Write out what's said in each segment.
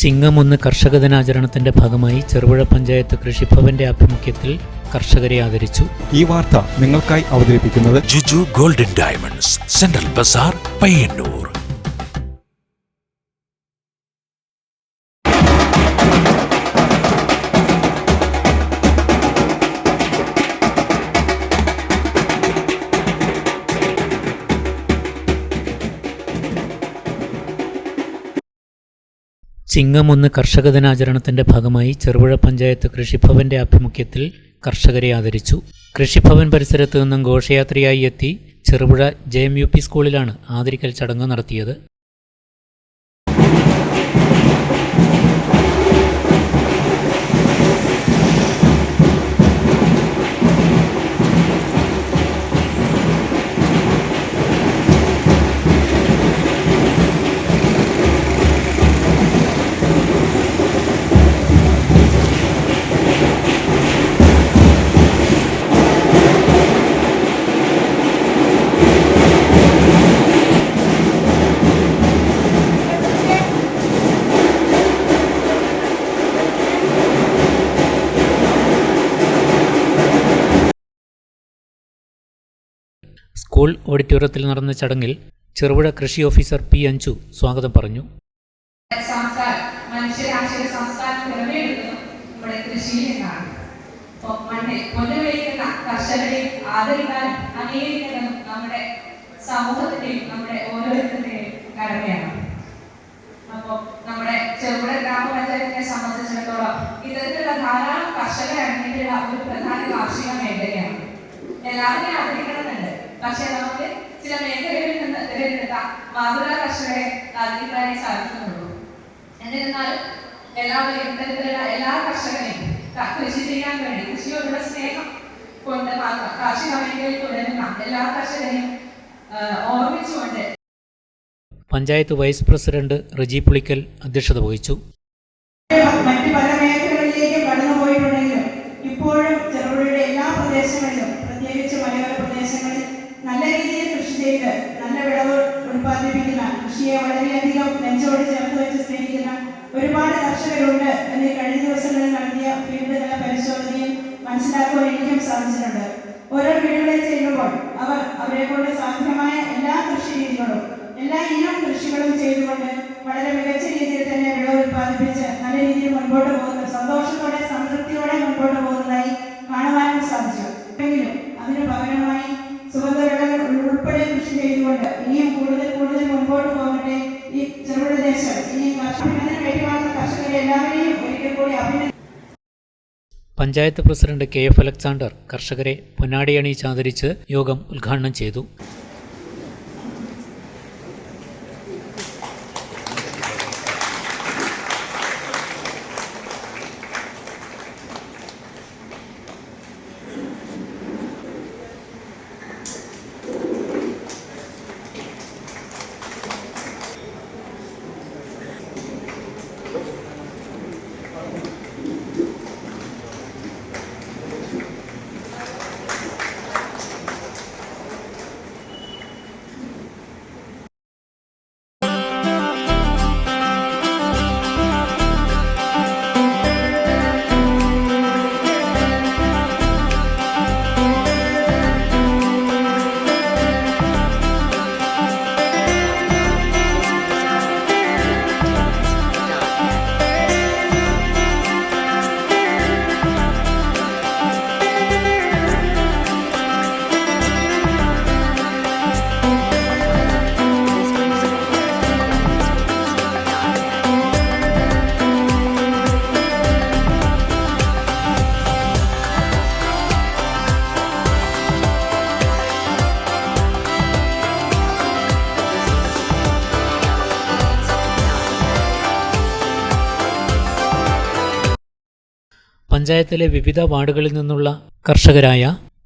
ചിങ്ങമൊന്ന് കർഷക ദിനാചരണത്തിന്റെ ഭാഗമായി ചെറുപുഴ പഞ്ചായത്ത് കൃഷിഭവന്റെ ആഭിമുഖ്യത്തിൽ കർഷകരെ ആദരിച്ചു. ഈ വാർത്ത നിങ്ങൾക്കായി അവതരിപ്പിക്കുന്നത് Juju golden diamonds central bazaar Payyanur. ചിങ്ങമൊന്ന് കർഷക ദിനാചരണത്തിന്റെ ഭാഗമായി ചെറുപുഴ പഞ്ചായത്ത് കൃഷിഭവന്റെ ആഭിമുഖ്യത്തിൽ കർഷകരെ ആദരിച്ചു. കൃഷിഭവൻ പരിസരത്ത് നിന്നും ഘോഷയാത്രയായി എത്തി Cherupuzha J M U P സ്കൂളിലാണ് ആദരിക്കൽ ചടങ്ങ് നടത്തിയത്. സ്കൂൾ ഓഡിറ്റോറിയത്തിൽ നടന്ന ചടങ്ങിൽ ചെറുപുഴ കൃഷി ഓഫീസർ പി അഞ്ചു സ്വാഗതം പറഞ്ഞു. സംസ്കാരം മനുഷ്യരാശിയുടെ മാതൃകാ കർഷകരെ ആദരിക്കാനേ സാധിക്കുന്നുള്ളൂ. എന്നിരുന്നാലും എല്ലാവരും ഇത്തരത്തിലുള്ള എല്ലാ കർഷകരെയും കൃഷി ചെയ്യാൻ വേണ്ടി കൃഷിയോടുള്ള സ്നേഹം കൊണ്ട് മാത്രം കാർഷിക മേഖലയിൽ തുടരുന്ന എല്ലാ കർഷകരെയും ഓർമ്മിച്ചുകൊണ്ട് പഞ്ചായത്ത് വൈസ് പ്രസിഡന്റ് റജി പുളിക്കൽ അധ്യക്ഷത വഹിച്ചു. വിളവ് ഉൽപ്പാദിപ്പിക്കുന്ന കൃഷിയെ വളരെയധികം നെഞ്ചോട് ചേർത്ത് വെച്ച് സ്നേഹിക്കുന്ന ഒരുപാട് കർഷകരുണ്ട് എന്ന് കഴിഞ്ഞ ദിവസങ്ങളിൽ നടത്തിയ ഫീൽഡ് തല പരിശോധനയിൽ മനസ്സിലാക്കുവാൻ എനിക്കും സാധിച്ചിട്ടുണ്ട്. ഓരോ വീടുകളിൽ ചെല്ലുമ്പോൾ അവർ അവരെ കൊണ്ട് സാധ്യമായ എല്ലാ കൃഷി രീതികളും എല്ലാ ഇനം കൃഷികളും ചെയ്തുകൊണ്ട് വളരെ മികച്ച രീതിയിൽ തന്നെ വിളവ് ഉൽപ്പാദിപ്പിച്ച് നല്ല രീതിയിൽ മുൻപോട്ട് പോകുന്ന. Panchayat president K F Alexander കർഷകരെ പൊന്നാടിയണി ആദരിച്ച് യോഗം ഉദ്ഘാടനം ചെയ്തു. പഞ്ചായത്തിലെ വിവിധ വാർഡുകളിൽ നിന്നുള്ള കർഷകരായ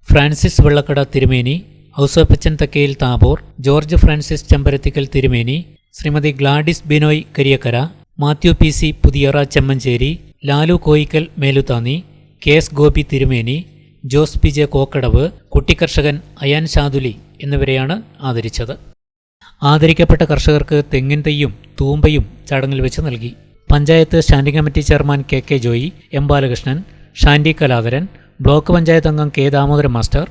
Francis Vellakkada Thirumeni Ouseppachan Thakkayil Thabor George Francis Chembarathikkal Thirumeni Shrimati Gladys Binoy Kariyakkara Mathew P C Puthiyara Chemmancheri Lalu Koickal Meluthani K S Gopi Thirumeni Jose P J Kokkadavu കുട്ടിക്കർഷകൻ Ayan Shaduli എന്നിവരെയാണ് ആദരിച്ചത്. ആദരിക്കപ്പെട്ട കർഷകർക്ക് തെങ്ങിൻ തൈയും തൂമ്പയും ചടങ്ങിൽ വെച്ച് നൽകി. Panchayat standing committee chairman K K Joy M Balakrishnan Shandy Kaladharan block panchayat അംഗം K Damodaran master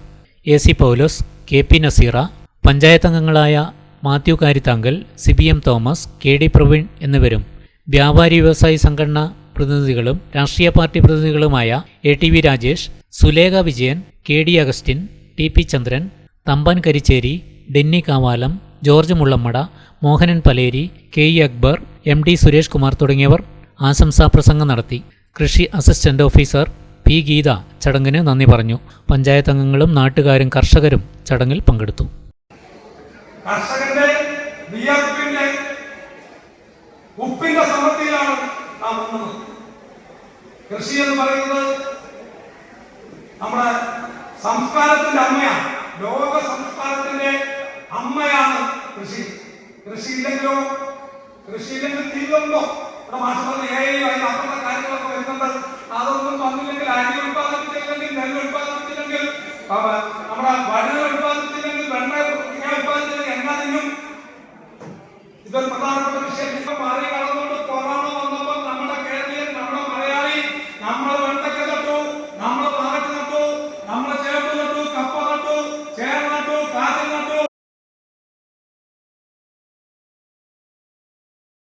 A C Paulose K P Naseera panchayat അംഗങ്ങളായ Mathew Karithankal C B M Thomas K D Praveen എന്നിവരും വ്യാപാരി വ്യവസായി സംഘടന പ്രതിനിധികളും രാഷ്ട്രീയ party പ്രതിനിധികളുമായ A T V Rajesh Sulekha Vijayan K D Augustine T P Chandran Thampan Karicheri Denny Kavalam George Mullammada Mohanan Paleri K E Akbar M D Suresh Kumar തുടങ്ങിയവർ ആശംസാ പ്രസംഗം നടത്തി. കൃഷി അസിസ്റ്റന്റ് ഓഫീസർ പി ഗീത ചടങ്ങിന് നന്ദി പറഞ്ഞു. പഞ്ചായത്ത് അംഗങ്ങളും നാട്ടുകാരും കർഷകരും ചടങ്ങിൽ പങ്കെടുത്തു. ഉപ്പിന്റെ സമൃദ്ധിയിലാണ് നാം കൃഷി എന്ന് പറയുന്നത് നമ്മുടെ സംസ്കാരത്തിന്റെ അമ്മയാണ്. ലോക സംസ്കാരത്തിന്റെ അമ്മയാണ് കൃഷി. കൃഷി ഇല്ലെങ്കിലോ കൃഷി തീരുന്നുണ്ടോ ഇവിടെ മാഷ് പറഞ്ഞ ഏ അപ്പുറത്തെ കാര്യങ്ങളൊക്കെ വരുന്നുണ്ട്. അതൊന്നും വന്നില്ലെങ്കിൽ അരി ഉത്പാദിപ്പിച്ചില്ലെങ്കിൽ നെല്ല് ഉത്പാദിപ്പിച്ചില്ലെങ്കിൽ ആ, നമ്മുടെ വഴുതന ഉത്പാദിപ്പിച്ചില്ലെങ്കിൽ വെണ്ണ ഉത്പാദിപ്പിച്ചില്ലെങ്കിൽ എന്നാ തിന്നും? ഇതൊരു പ്രധാനപ്പെട്ട വിഷയം. മാറി കടന്നുകൊണ്ട്